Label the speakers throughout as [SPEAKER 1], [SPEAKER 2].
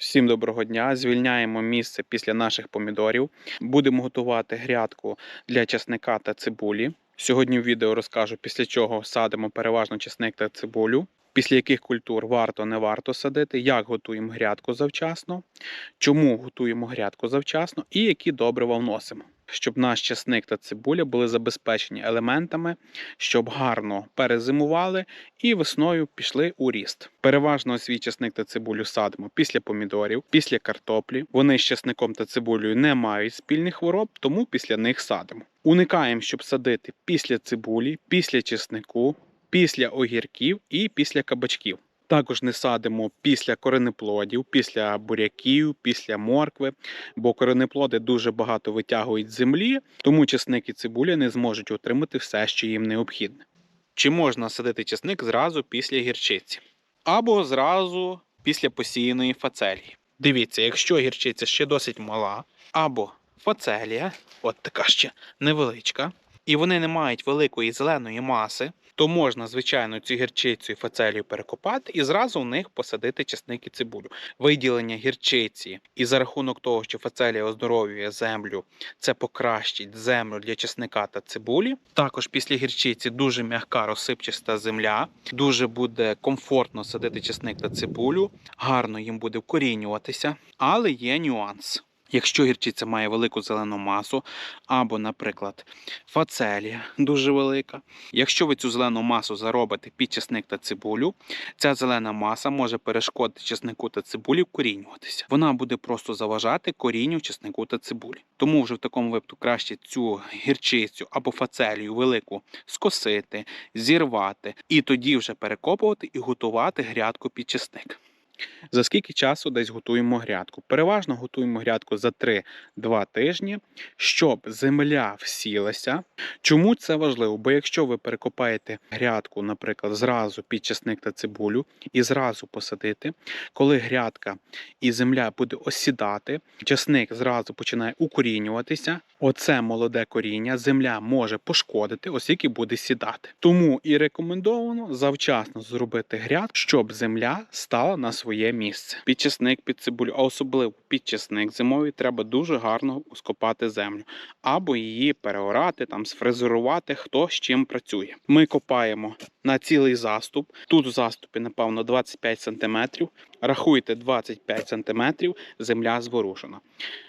[SPEAKER 1] Всім доброго дня. Звільняємо місце після наших помідорів. Будемо готувати грядку для часника та цибулі. Сьогодні в відео розкажу, після чого садимо переважно чесник та цибулю, після яких культур варто не варто садити, як готуємо грядку завчасно, чому готуємо грядку завчасно і які добрива вносимо. Щоб наш часник та цибуля були забезпечені елементами, щоб гарно перезимували і весною пішли у ріст. Переважно свій часник та цибулю садимо після помідорів, після картоплі. Вони з часником та цибулею не мають спільних хвороб, тому після них садимо. Уникаємо, щоб садити після цибулі, після чеснику, після огірків і після кабачків. Також не садимо після коренеплодів, після буряків, після моркви, бо коренеплоди дуже багато витягують з землі, тому чесник і цибуля не зможуть отримати все, що їм необхідне. Чи можна садити чесник зразу після гірчиці? Або зразу після посіяної фацелії. Дивіться, якщо гірчиця ще досить мала, або фацелія, от така ще невеличка, і вони не мають великої зеленої маси, то можна, звичайно, цю гірчицю і фацелію перекопати і зразу в них посадити чесник і цибулю. Виділення гірчиці і за рахунок того, що фацелія оздоровлює землю, це покращить землю для чесника та цибулі. Також після гірчиці дуже м'яка розсипчаста земля, дуже буде комфортно садити чесник та цибулю, гарно їм буде вкорінюватися, але є нюанс. Якщо гірчиця має велику зелену масу, або, наприклад, фацелія дуже велика. Якщо ви цю зелену масу заробите під чесник та цибулю, ця зелена маса може перешкодити чеснику та цибулі вкорінюватися. Вона буде просто заважати корінню чеснику та цибулі. Тому вже в такому випадку краще цю гірчицю або фацелію велику скосити, зірвати і тоді вже перекопувати і готувати грядку під чесник. За скільки часу десь готуємо грядку? Переважно готуємо грядку за 3-2 тижні, щоб земля всілася. Чому це важливо? Бо якщо ви перекопаєте грядку, наприклад, зразу під часник та цибулю і зразу посадити, коли грядка і земля буде осідати, часник зразу починає укорінюватися. Оце молоде коріння, земля може пошкодити, оскільки буде сідати. Тому і рекомендовано завчасно зробити гряд, щоб земля стала на своє місце. Під часник, під цибулю, а особливо під часник зимовий треба дуже гарно скопати землю або її переорати, там сфрезерувати, хто з чим працює. Ми копаємо на цілий заступ. Тут в заступі, напевно, 25 см. Рахуйте 25 см, земля зворушена.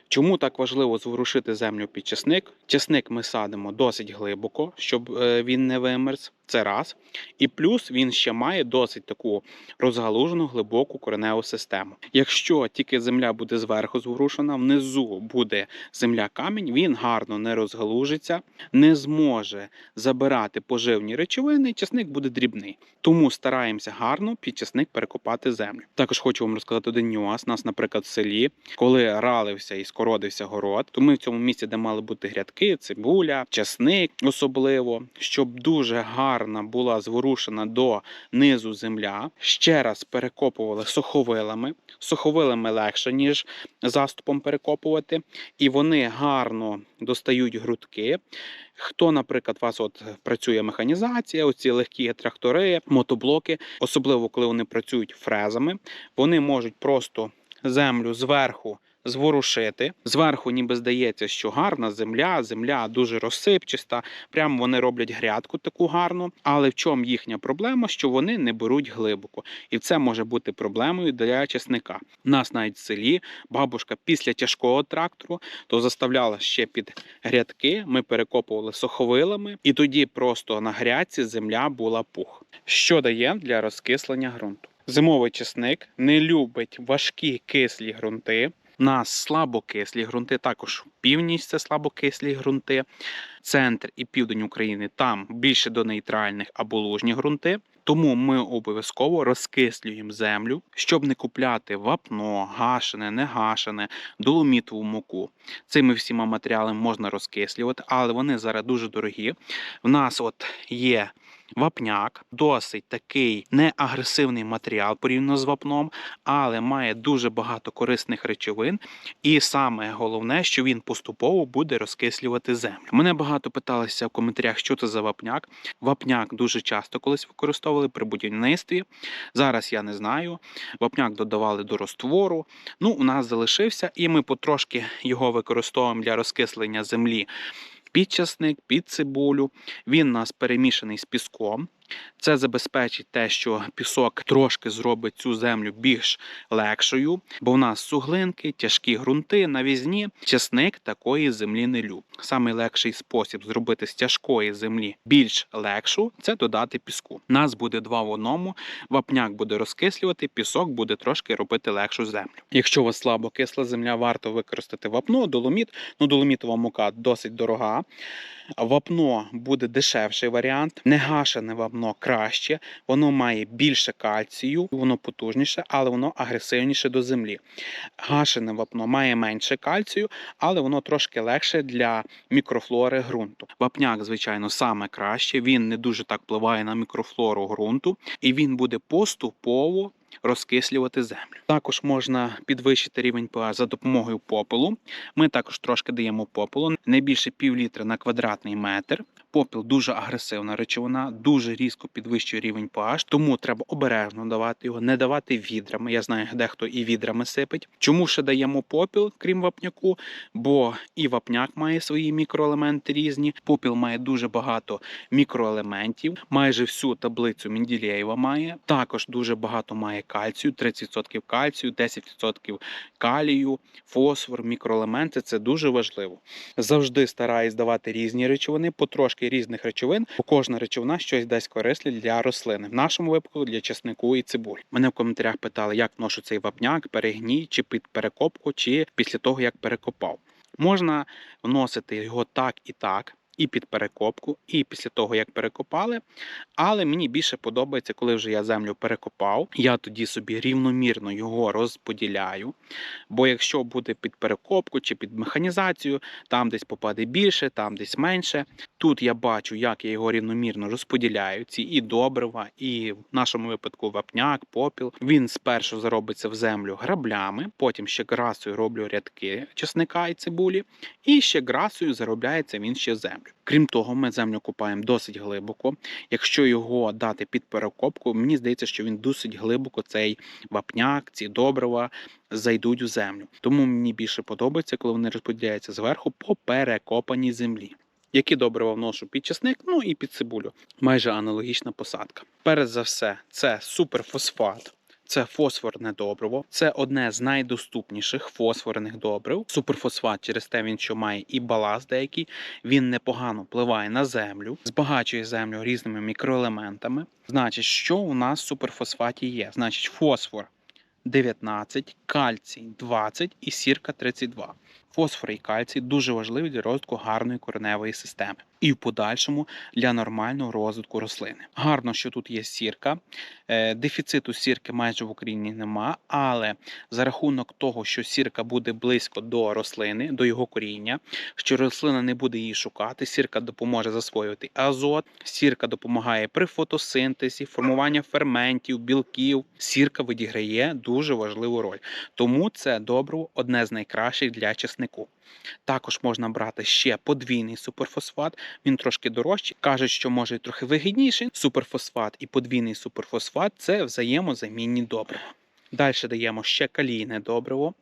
[SPEAKER 1] Чому так важливо зворушити землю під часник? Часник ми садимо досить глибоко, щоб е, він не вимерз. Це раз. І плюс він ще має досить таку розгалужену глибоку кореневу систему. Якщо тільки земля буде зверху зворушена, внизу буде земля камінь, він гарно не розгалужиться, не зможе забирати поживні речовини, і часник буде дрібний. Тому стараємося гарно під часник перекопати землю. Також хочу вам розказати один нюанс. Нас, наприклад, в селі, коли ралився і скородився город, то ми в цьому місці, де мали бути грядки, цибуля, часник, особливо, щоб дуже гарна була зворушена до низу земля. Ще раз перекопували суховилами. Суховилами легше, ніж заступом перекопувати, і вони гарно достають грудки. Хто, наприклад, у вас от працює механізація, оці легкі трактори, мотоблоки, особливо коли вони працюють фрезами, вони можуть просто землю зверху зворушити. Зверху, ніби здається, що гарна земля, земля дуже розсипчаста. Прямо вони роблять грядку таку гарну. Але в чому їхня проблема? Що вони не беруть глибоко, і це може бути проблемою для чесника. У нас навіть в селі бабушка після тяжкого трактору то заставляла ще під грядки. Ми перекопували суховилами, і тоді просто на грядці земля була пух. Що дає для розкислення ґрунту? Зимовий чесник не любить важкі кислі ґрунти. Нас слабокислі ґрунти, також північ це слабокислі ґрунти, центр і південь України там більше до нейтральних або лужні ґрунти. Тому ми обов'язково розкислюємо землю, щоб не купляти вапно, гашене, не гашене, доломітову муку. Цими всіма матеріалами можна розкислювати, але вони зараз дуже дорогі. В нас от є Вапняк досить такий неагресивний матеріал порівняно з вапном, але має дуже багато корисних речовин. І саме головне, що він поступово буде розкислювати землю. Мене багато питалися в коментарях, що це за вапняк. Вапняк дуже часто колись використовували при будівництві. Зараз я не знаю. Вапняк додавали до роствору. Ну, у нас залишився, і ми потрошки його використовуємо для розкислення землі під часник, під цибулю. Він у нас перемішаний з піском. Це забезпечить те, що пісок трошки зробить цю землю більш легшою, бо в нас суглинки, тяжкі ґрунти, навізні. Часник такої землі не любить. Самий легший спосіб зробити з тяжкої землі більш легшу це додати піску. Нас буде два в одному. Вапняк буде розкислювати, пісок буде трошки робити легшу землю. Якщо у вас слабо кисла земля, варто використати вапно, доломіт. Ну, доломітова мука досить дорога. Вапно буде дешевший варіант. Негашене вапно краще, воно має більше кальцію, воно потужніше, але воно агресивніше до землі. Гашене вапно має менше кальцію, але воно трошки легше для мікрофлори ґрунту. Вапняк, звичайно, саме краще. Він не дуже так впливає на мікрофлору ґрунту, і він буде поступово. Розкислювати землю. Також можна підвищити рівень pH за допомогою попелу. Ми також трошки даємо попелу, не більше пів літра на квадратний метр. Попіл дуже агресивна речовина, дуже різко підвищує рівень pH, тому треба обережно давати його, не давати відрами. Я знаю, дехто і відрами сипить. Чому ще даємо попіл, крім вапняку? Бо і вапняк має свої мікроелементи різні. Попіл має дуже багато мікроелементів, майже всю таблицю Менділєєва має. Також дуже багато має кальцію, 30% кальцію, 10% калію, фосфор, мікроелементи це дуже важливо. Завжди стараюсь давати різні речовини, потрошки різних речовин, бо кожна речовина щось дасть корисне для рослини. В нашому випадку для чеснику і цибулі. Мене в коментарях питали, як ношу цей вапняк, перегній, чи під перекопку, чи після того як перекопав. Можна вносити його так і так. І під перекопку, і після того, як перекопали. Але мені більше подобається, коли вже я землю перекопав. Я тоді собі рівномірно його розподіляю. Бо якщо буде під перекопку чи під механізацію, там десь попаде більше, там десь менше. Тут я бачу, як я його рівномірно розподіляю. Ці і добрива, і в нашому випадку вапняк, попіл. Він спершу заробиться в землю граблями, потім ще грасою роблю рядки чесника і цибулі, і ще грасою заробляється він ще землю. Крім того, ми землю копаємо досить глибоко. Якщо його дати під перекопку, мені здається, що він досить глибоко цей вапняк, ці добрива зайдуть у землю. Тому мені більше подобається, коли вони розподіляються зверху по перекопаній землі. Які добрива вношу під часник, ну і під цибулю. Майже аналогічна посадка. Перш за все, це суперфосфат. Це фосфорне добриво. Це одне з найдоступніших фосфорних добрив. Суперфосфат через те, він що має і баласт деякий, він непогано впливає на землю, збагачує землю різними мікроелементами. Значить, що у нас в суперфосфаті є? Значить, фосфор 19, кальцій 20 і сірка 32. Фосфор і кальцій дуже важливі для розвитку гарної кореневої системи і в подальшому для нормального розвитку рослини. Гарно, що тут є сірка. Е, Дефіциту сірки майже в Україні нема, але за рахунок того, що сірка буде близько до рослини, до його коріння, що рослина не буде її шукати, сірка допоможе засвоювати азот, сірка допомагає при фотосинтезі, формуванні ферментів, білків. Сірка відіграє дуже важливу роль. Тому це добриво одне з найкращих для чеснику. Також можна брати ще подвійний суперфосфат, він трошки дорожчий. Кажуть, що може трохи вигідніший. Суперфосфат і подвійний суперфосфат це взаємозамінні добрива. Далі даємо ще калійне добриво.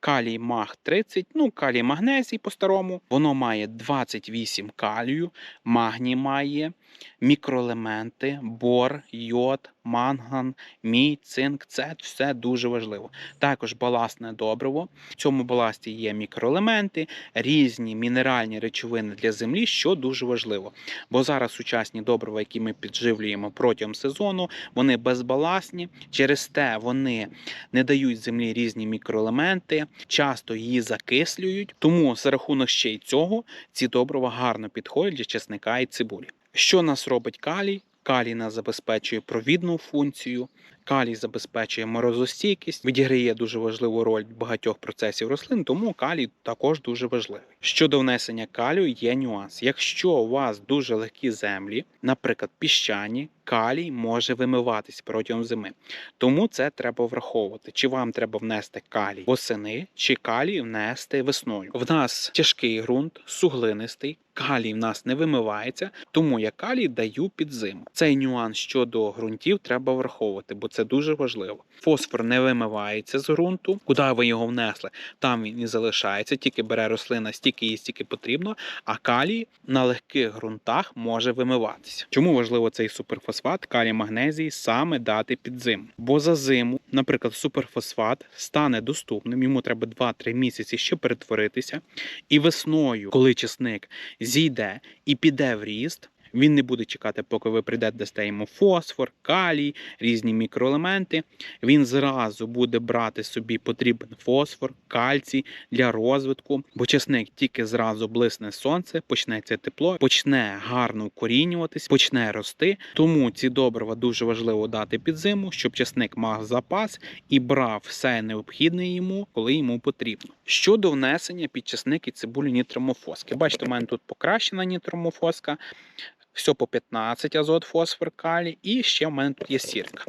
[SPEAKER 1] Калій маг 30, ну калій магнезій по-старому. Воно має 28 калію, магній має, мікроелементи, бор, йод, манган, мій, цинк. Це все дуже важливо. Також баластне добриво. В цьому баласті є мікроелементи, різні мінеральні речовини для землі, що дуже важливо. Бо зараз сучасні добрива, які ми підживлюємо протягом сезону, вони безбаласні. Через те вони не дають землі різні мікроелементи, часто її закислюють. Тому за рахунок ще й цього ці добрива гарно підходять для чесника і цибулі. Що нас робить калій? Калій нас забезпечує провідну функцію. Калій забезпечує морозостійкість, відіграє дуже важливу роль багатьох процесів рослин, тому калій також дуже важливий. Щодо внесення калію є нюанс. Якщо у вас дуже легкі землі, наприклад, піщані, калій може вимиватись протягом зими. Тому це треба враховувати. Чи вам треба внести калій восени, чи калій внести весною. В нас тяжкий ґрунт, суглинистий. Калій в нас не вимивається, тому я калій даю під зиму. Цей нюанс щодо ґрунтів треба враховувати, бо це дуже важливо. Фосфор не вимивається з ґрунту. Куди ви його внесли, там він і залишається, тільки бере рослина стільки їй стільки потрібно. А калій на легких ґрунтах може вимиватися. Чому важливо цей суперфосфат калій магнезій саме дати під зиму? Бо за зиму, наприклад, суперфосфат стане доступним. Йому треба 2-3 місяці ще перетворитися. І весною, коли чесник зійде і піде в ріст. Він не буде чекати, поки ви прийдете, дасте йому фосфор, калій, різні мікроелементи. Він зразу буде брати собі потрібен фосфор, кальцій для розвитку, бо чесник тільки зразу блисне сонце, почнеться тепло, почне гарно укорінюватись, почне рости. Тому ці добрива дуже важливо дати під зиму, щоб чесник мав запас і брав все необхідне йому, коли йому потрібно. Щодо внесення під чесник і цибулю нітромофоски. Бачите, у мене тут покращена нітромофоска. Все по 15 азот, фосфор, калій, і ще в мене тут є сірка.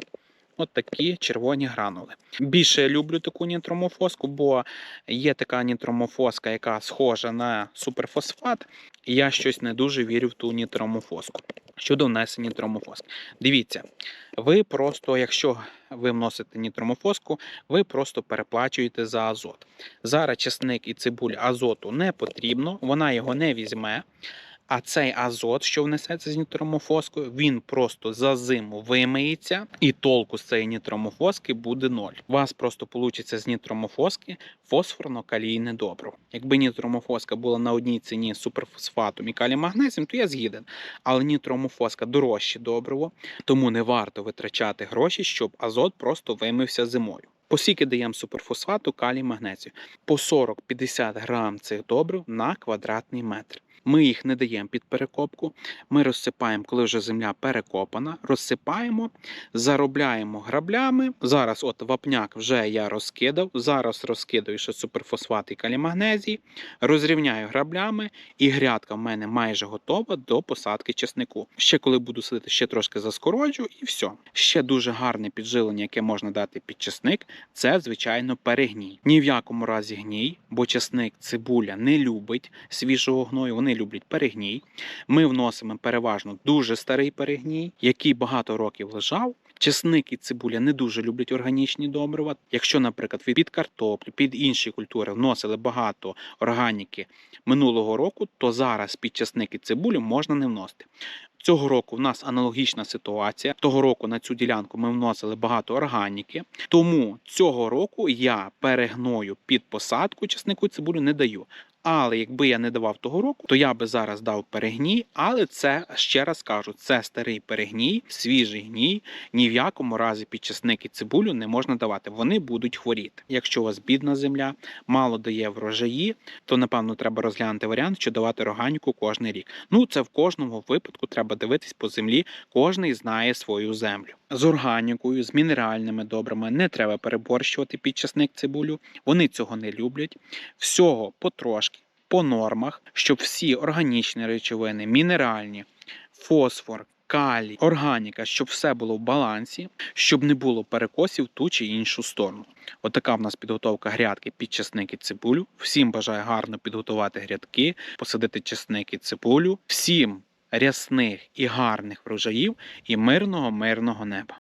[SPEAKER 1] От такі червоні гранули. Більше я люблю таку нітромофоску, бо є така нітромофоска, яка схожа на суперфосфат, і я щось не дуже вірю в ту нітромофоску. Щодо внесення нітромофоски. Дивіться, ви просто, якщо ви вносите нітромофоску, ви просто переплачуєте за азот. Зараз чесник і цибуль азоту не потрібно, вона його не візьме. А цей азот, що внесеться з нітромофоскою, він просто за зиму вимиється, і толку з цієї нітромофоски буде ноль. У вас просто вийде з нітромофоски фосфорно-калійне добриво. Якби нітромофоска була на одній ціні суперфосфатом і калій-магнезієм, то я згіден. Але нітромофоска дорожче добриво, тому не варто витрачати гроші, щоб азот просто вимився зимою. По скільки даємо суперфосфату, калій, магнезію? По 40-50 грам цих добрив на квадратний метр. Ми їх не даємо під перекопку. Ми розсипаємо, коли вже земля перекопана, розсипаємо, заробляємо граблями. Зараз, от вапняк вже я розкидав. Зараз розкидаю ще суперфосфат і калімагнезій, розрівняю граблями, і грядка в мене майже готова до посадки чеснику. Ще коли буду садити, ще трошки заскороджу, і все. Ще дуже гарне піджилення, яке можна дати під чесник, це звичайно перегній. Ні в якому разі гній, бо чесник цибуля не любить свіжого гною. Вони люблять перегній. Ми вносимо переважно дуже старий перегній, який багато років лежав. Чесник і цибуля не дуже люблять органічні добрива. Якщо, наприклад, ви під картоплю, під інші культури вносили багато органіки минулого року, то зараз під чесник і цибулю можна не вносити. Цього року в нас аналогічна ситуація. Того року на цю ділянку ми вносили багато органіки. Тому цього року я перегною під посадку чеснику і цибулю не даю. Але якби я не давав того року, то я би зараз дав перегній. Але це ще раз кажу: це старий перегній, свіжий гній. Ні в якому разі під чесник і цибулю не можна давати. Вони будуть хворіти. Якщо у вас бідна земля, мало дає врожаї, то напевно треба розглянути варіант, що давати органіку кожний рік. Ну це в кожному випадку треба дивитись по землі. Кожний знає свою землю. З органікою, з мінеральними добрами не треба переборщувати під часник цибулю. Вони цього не люблять. Всього потрошки, по нормах, щоб всі органічні речовини, мінеральні, фосфор. Калій, органіка, щоб все було в балансі, щоб не було перекосів ту чи іншу сторону. Отака в нас підготовка грядки під чесник і цибулю. Всім бажаю гарно підготувати грядки, посадити чесник і цибулю. Всім рясних і гарних врожаїв і мирного мирного неба.